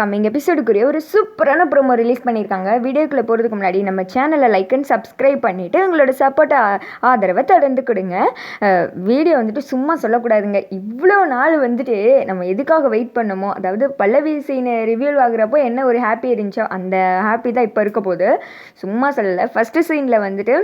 Coming எபிசோடுக்குரிய ஒரு சூப்பரான promo release பண்ணியிருக்காங்க. வீடியோக்குள்ளே போகிறதுக்கு முன்னாடி நம்ம சேனலை லைக் அண்ட் சப்ஸ்கிரைப் பண்ணிவிட்டு உங்களோட சப்போர்ட் ஆதரவை தொடர்ந்து கொடுங்க. வீடியோ வந்துட்டு சும்மா சொல்லக்கூடாதுங்க. இவ்வளோ நாள் வந்துட்டு நம்ம எதுக்காக வெயிட் பண்ணமோ அதாவது பல்லவி சீன் ரிவியூல் ஆகுறப்போ என்ன ஒரு ஹாப்பி இருந்துச்சோ அந்த ஹாப்பி தான் இப்போ இருக்க போது சும்மா சொல்லலை. ஃபஸ்ட்டு சீனில் வந்துட்டு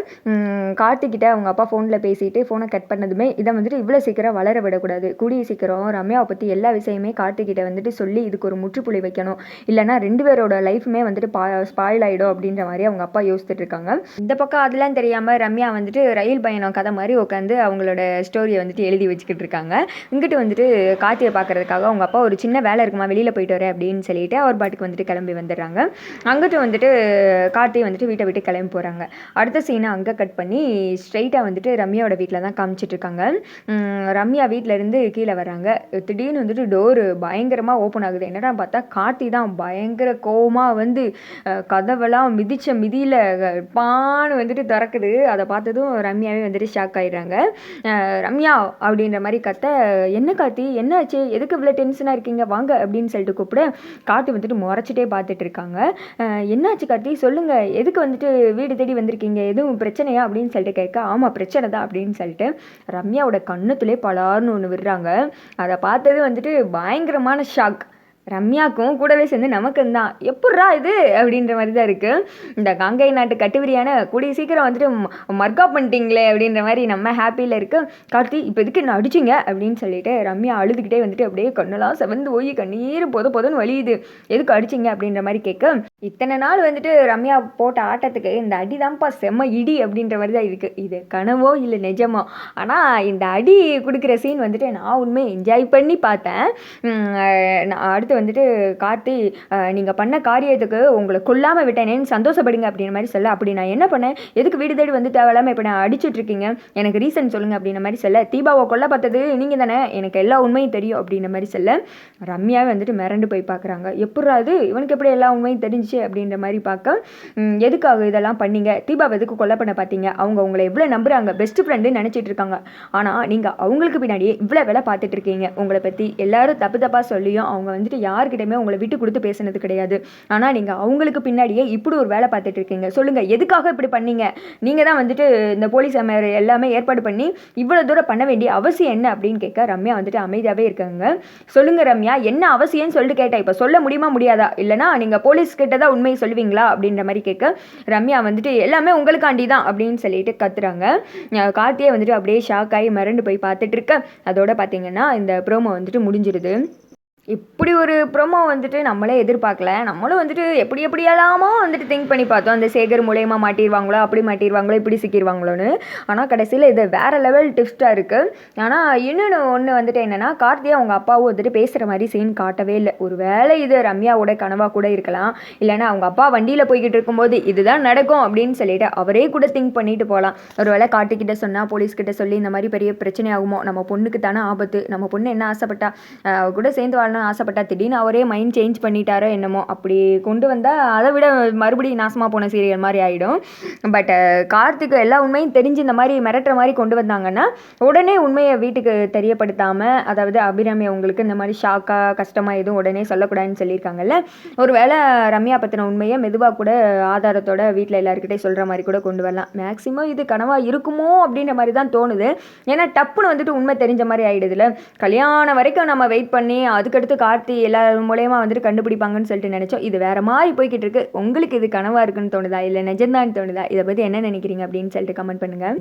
கார்த்திக்கிட்ட அவங்க அப்பா ஃபோனில் பேசிட்டு ஃபோனை கட் பண்ணதுமே இதை வந்துட்டு இவ்வளோ சீக்கிரம் வளர விடக்கூடாது. கூடிய சீக்கிரம் ரம்யாவை பற்றி எல்லா விஷயமே கார்த்திக்கிட்ட வந்துட்டு சொல்லி இதுக்கு ஒரு முற்றுப்புள்ளி வைக்கணும். இல்லைன்னா ரெண்டு பேரோட லைஃப்மே வந்துட்டு பா ஸ்பாயில் ஆகிடும் அப்படின்ற மாதிரி அவங்க அப்பா யோசிச்சுட்டு இருக்காங்க. இந்த பக்கம் அதெல்லாம் தெரியாமல் ரம்யா வந்துட்டு ரயில் பயணம் கதை மாதிரி உட்காந்து அவங்களோட ஸ்டோரியை வந்துட்டு எழுதி வச்சுக்கிட்டு இருக்காங்க. இங்கிட்டு வந்துட்டு கார்த்தியை பார்க்கறதுக்காக அவங்க அப்பா ஒரு சின்ன வேலை இருக்குமா வெளியில் போயிட்டு வரேன் அப்படின்னு சொல்லிட்டு அவர் பாட்டுக்கு வந்துட்டு கிளம்பி வந்துடுறாங்க. அங்கிட்டு வந்துட்டு கார்த்தி வந்துட்டு வீட்டை விட்டு கிளம்பி போகிறாங்க அடுத்த சீனை அங்கே கட் பண்ணி ஸ்ட்ரைட்டாக வந்துட்டு ரம்யாவோட வீட்டில் தான் காமிச்சிட்டு இருக்காங்க. ரம்யா வீட்டிலேருந்து இருந்து கீழே வராங்க திடீர்னு வந்துட்டு டோரு பயங்கரமாக ஓப்பன் ஆகுது. என்னடா பார்த்தா கார்த்தி தான் பயங்கர கோவமாக வந்து கதவெல்லாம் மிதிச்ச மிதியில் பான்னு வந்துட்டு திறக்குது. அதை பார்த்ததும் ரம்யாவே வந்துட்டு ஷாக் ஆயிடுறாங்க. ரம்யா அப்படின்ற மாதிரி கத்த என்ன கார்த்தி? என்னாச்சு எதுக்கு இவ்வளோ டென்ஷனாக இருக்கீங்க? வாங்க அப்படின்னு சொல்லிட்டு கூப்பிட கார்த்தி வந்துட்டு முறைச்சிட்டே பார்த்துட்டு இருக்காங்க. என்னாச்சு கார்த்தி? சொல்லுங்கள் எதுக்கு வந்துட்டு வீடு தேடி வந்திருக்கீங்க? எதுவும் பிரச்சனையா? அப்படின்னு சொல்லிட்டு கேட்க ஆமாம் பிரச்சனை தான் அப்படின்னு சொல்லிட்டு ரம்யாவோட கண்ணத்துலேயே பலார்னு ஒன்று விடுறாங்க. அதை பார்த்தது வந்துட்டு பயங்கரமான ஷாக் ரம்யாக்கும் கூடவே சேர்ந்து நமக்கும் தான். எப்பட்றா இது? அப்படின்ற மாதிரி தான் இருக்குது இந்த கங்கை நாட்டு கட்டுவிரியான கூடிய சீக்கிரம் வந்துட்டு ம- மர்கா பண்ணிட்டீங்களே அப்படின்ற மாதிரி நம்ம ஹாப்பியில் இருக்கு. கார்த்தி இப்போ எதுக்கு என்ன அடிச்சிங்க? அப்படின்னு சொல்லிட்டு ரம்யா அழுதுகிட்டே வந்துட்டு அப்படியே கண்ணெல்லாம் செவந்து போய் கண்ணீர் போத போதுன்னு வலியுது. எதுக்கு அடிச்சிங்க அப்படின்ற மாதிரி கேட்க இத்தனை நாள் வந்துட்டு ரம்யா போட்ட ஆட்டத்துக்கு இந்த அடி தான்ப்பா செம்ம இடி அப்படின்ற மாதிரி தான் இருக்குது இது கனவோ இல்லை நிஜமோ? ஆனால் இந்த அடி கொடுக்குற சீன் வந்துட்டு நான் உண்மையை என்ஜாய் பண்ணி பார்த்தேன். நான் அடுத்து வந்துட்டு கார்த்தி நீங்கள் பண்ண காரியத்துக்கு உங்களை கொல்லாமல் விட்டேனேன்னு சந்தோஷப்படுங்க அப்படின்ற மாதிரி சொல்ல அப்படி நான் என்ன பண்ணேன்? எதுக்கு வீடு தேடி வந்து தேவையில்லாமல் இப்போ நான் அடிச்சுட்ருக்கீங்க எனக்கு ரீசன் சொல்லுங்கள் அப்படின்ற மாதிரி சொல்ல தீபாவை கொல்ல பார்த்தது நீங்கள் தானே? எனக்கு எல்லா உண்மையும் தெரியும் அப்படின்ற மாதிரி சொல்ல ரம்யாவே வந்துட்டு மிரண்டு போய் பார்க்குறாங்க. எப்பட்றா அது இவனுக்கு எப்படி எல்லா உண்மையும் தெரிஞ்சு தெரிஞ்சுச்சு அப்படின்ற மாதிரி பார்க்க எதுக்காக இதெல்லாம் பண்ணீங்க? தீபாவை எதுக்கு கொலை பண்ண பார்த்தீங்க அவங்க உங்களை எவ்வளோ நம்புகிறாங்க பெஸ்ட் ஃப்ரெண்டு நினச்சிட்டு இருக்காங்க. ஆனால் நீங்கள் அவங்களுக்கு பின்னாடியே இவ்வளோ வேலை பார்த்துட்டு இருக்கீங்க. உங்களை பற்றி எல்லாரும் தப்பு தப்பாக சொல்லியும் அவங்க வந்துட்டு யார்கிட்டயுமே உங்களை விட்டு கொடுத்து பேசுனது கிடையாது. ஆனால் நீங்கள் அவங்களுக்கு பின்னாடியே இப்படி ஒரு வேலை பார்த்துட்டு இருக்கீங்க. சொல்லுங்கள் எதுக்காக இப்படி பண்ணீங்க? நீங்கள் தான் வந்துட்டு இந்த போலீஸ் அமர் எல்லாமே ஏற்பாடு பண்ணி இவ்வளோ தூரம் பண்ண வேண்டிய அவசியம் என்ன அப்படின்னு கேட்க ரம்யா வந்துட்டு அமைதியாகவே இருக்காங்க. சொல்லுங்க ரம்யா என்ன அவசியம்னு சொல்லிட்டு கேட்டேன் இப்போ சொல்ல முடியுமா முடியாதா? இல்லைனா நீங்கள் போலீஸ் கிட்ட தான் உண்மையை சொல்லுவீங்களா அப்படின்ற மாதிரி கேட்க ரம்யா வந்துட்டு எல்லாமே உங்களுக்காண்டி தான் அப்படின்னு சொல்லிட்டு கத்துறாங்க. கார்த்தியை வந்துட்டு அப்படியே ஷாக் ஆகி மறண்டு போய் பார்த்துட்டு இருக்க. அதோட பார்த்தீங்கன்னா இந்த ப்ரோமோ வந்துட்டு முடிஞ்சிருது. இப்படி ஒரு ப்ரொமோ வந்துட்டு நம்மளே எதிர்பார்க்கல. நம்மளும் வந்துட்டு எப்படி எப்படியெல்லாமோ வந்துட்டு திங்க் பண்ணி பார்த்தோம். அந்த சேகர் மூலயமா மாட்டிடுவாங்களோ அப்படி மாட்டிடுவாங்களோ இப்படி சிக்கிடுவாங்களோன்னு ஆனால் கடைசியில் இது வேறு லெவல் டிஃப்டாக இருக்குது ஆனால் இன்னொன்று ஒன்று வந்துட்டு என்னென்னா கார்த்தியா அவங்க அப்பாவும் வந்துட்டு பேசுகிற மாதிரி சீன் காட்டவே இல்லை. ஒரு வேளை இது ரம்யாவோட கனவாக கூட இருக்கலாம். இல்லைன்னா அவங்க அப்பா வண்டியில் போய்கிட்டு இருக்கும்போது இதுதான் நடக்கும் அப்படின்னு சொல்லிட்டு அவரே கூட திங்க் பண்ணிட்டு போகலாம் ஒரு வேளை கார்த்திக்கிட்ட சொன்னால் போலீஸ்கிட்ட சொல்லி இந்த மாதிரி பெரிய பிரச்சனை ஆகுமோ? நம்ம பொண்ணுக்கு தானே ஆபத்து. நம்ம பொண்ணு என்ன ஆசைப்பட்டா? அவ கூட சேர்ந்து பண்ணணும்னு ஆசைப்பட்டா திடீர்னு அவரே மைண்ட் சேஞ்ச் பண்ணிட்டாரோ என்னமோ. அப்படி கொண்டு வந்தால் அதை விட மறுபடியும் நாசமாக போன சீரியல் மாதிரி ஆகிடும் பட் கார்த்திக்கு எல்லா உண்மையும் தெரிஞ்சு இந்த மாதிரி மிரட்டுற மாதிரி கொண்டு வந்தாங்கன்னா உடனே உண்மையை வீட்டுக்கு தெரியப்படுத்தாமல் அதாவது அபிராமி அவங்களுக்கு இந்த மாதிரி ஷாக்காக கஷ்டமாக எதுவும் உடனே சொல்லக்கூடாதுன்னு சொல்லியிருக்காங்கல்ல ஒருவேளை ரம்யா பற்றின உண்மையை மெதுவாக கூட ஆதாரத்தோட வீட்டில் எல்லாருக்கிட்டே சொல்கிற மாதிரி கூட கொண்டு வரலாம். மேக்ஸிமம் இது கனவாக இருக்குமோ அப்படின்ற மாதிரி தான் தோணுது. ஏன்னா டப்புன்னு வந்துட்டு உண்மை தெரிஞ்ச மாதிரி ஆகிடுதுல கல்யாணம் வரைக்கும் நம்ம வெயிட் பண்ணி அதுக்கடுத்து கார்த்தி எல்லாரும் மூலயமா வந்துட்டு கண்டுபிடிப்பாங்கன்னு சொல்லிட்டு நினச்சோம். இது வேற மாதிரி போய்கிட்டு இருக்கு. உங்களுக்கு இது கனவாக இருக்குன்னு தோணுதா? இல்லை நிஜம்தான் தோணுதா? இதை பற்றி என்ன நினைக்கிறீங்க? அப்படின்னு சொல்லிட்டு கமெண்ட் பண்ணுங்க.